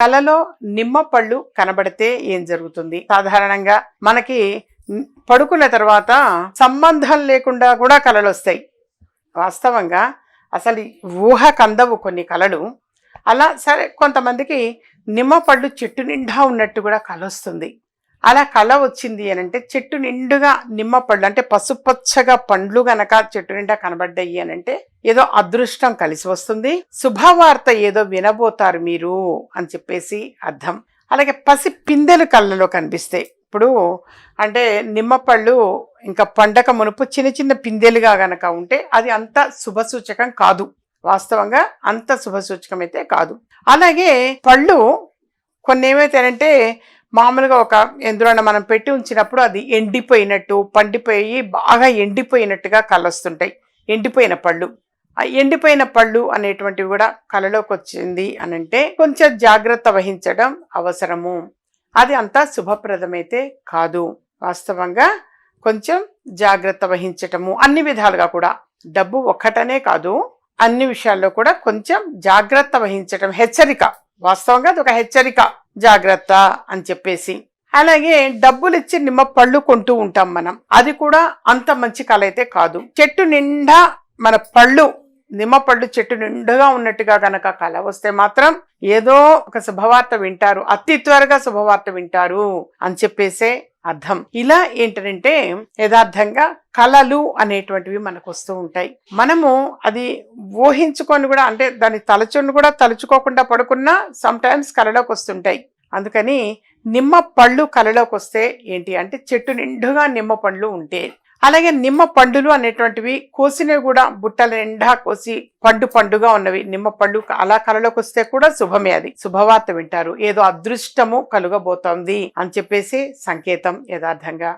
కలలో నిమ్మ పళ్ళు కనబడితే ఏం జరుగుతుంది? సాధారణంగా మనకి పడుకున్న తర్వాత సంబంధం లేకుండా కూడా కళలు వస్తాయి వాస్తవంగా అసలు ఊహ కందవు కొన్ని కళలు అలా సరే కొంతమందికి నిమ్మ పళ్ళు చెట్టు నిండా ఉన్నట్టు కూడా కళ వస్తుంది అలా కళ వచ్చింది అని అంటే చెట్టు నిండుగా నిమ్మ పళ్ళు అంటే పసుపచ్చగా పండ్లు గనక చెట్టు నిండా కనబడ్డాయి అని అంటే ఏదో అదృష్టం కలిసి వస్తుంది. శుభవార్త ఏదో వినబోతారు మీరు అని చెప్పేసి అర్థం. అలాగే పసి పిందెలు కళ్ళలో కనిపిస్తాయి. ఇప్పుడు అంటే నిమ్మపళ్ళు ఇంకా పండక మునుపు చిన్న చిన్న పిందెలుగా గనక ఉంటే అది అంత శుభసూచకం కాదు. వాస్తవంగా అంత శుభసూచకం అయితే కాదు. అలాగే పళ్ళు కొన్ని ఏమైతాయంటే మామూలుగా ఒక ఎందులో మనం పెట్టి ఉంచినప్పుడు అది ఎండిపోయినట్టు పండిపోయి బాగా ఎండిపోయినట్టుగా కలొస్తుంటాయి. ఎండిపోయిన పళ్ళు. ఆ ఎండిపోయిన పళ్ళు అనేటువంటివి కూడా కళలోకి వచ్చింది అనంటే కొంచెం జాగ్రత్త వహించడం అవసరము. అది అంత శుభప్రదమైతే కాదు. వాస్తవంగా కొంచెం జాగ్రత్త వహించటము. అన్ని విధాలుగా కూడా. డబ్బు ఒక్కటనే కాదు. అన్ని విషయాల్లో కూడా కొంచెం జాగ్రత్త వహించటం. హెచ్చరిక. వాస్తవంగా అది ఒక హెచ్చరిక. జాగ్రత్త అని చెప్పేసి. అలాగే డబ్బులు ఇచ్చి నిమ్మ పళ్ళు కొంటూ ఉంటాం మనం. అది కూడా అంత మంచి కళ అయితే కాదు. చెట్టు నిండా మన పళ్ళు నిమ్మ పళ్ళు చెట్టు నిండుగా ఉన్నట్టుగా కనుక కళ వస్తే మాత్రం ఏదో ఒక శుభవార్త వింటారు. అతి త్వరగా శుభవార్త వింటారు అని చెప్పేసే అర్థం. ఇలా ఏంటంటే యథార్థంగా కళలు అనేటువంటివి మనకు వస్తూ ఉంటాయి. మనము అది ఊహించుకొని కూడా అంటే దాని తలచుని కూడా తలుచుకోకుండా పడుకున్నా సమ్టైమ్స్ కళలోకి వస్తుంటాయి. అందుకని నిమ్మ పళ్ళు కళలోకి వస్తే ఏంటి అంటే చెట్టు నిండుగా నిమ్మ పండ్లు ఉంటే అలాగే నిమ్మ పండులు అనేటువంటివి కోసినవి కూడా బుట్టల నిండా కోసి పండు పండుగా ఉన్నవి. నిమ్మ పండు అలా కలలోకి వస్తే కూడా శుభమే అది. శుభవార్త వింటారు. ఏదో అదృష్టము కలుగబోతోంది అని చెప్పేసి సంకేతం యథార్థంగా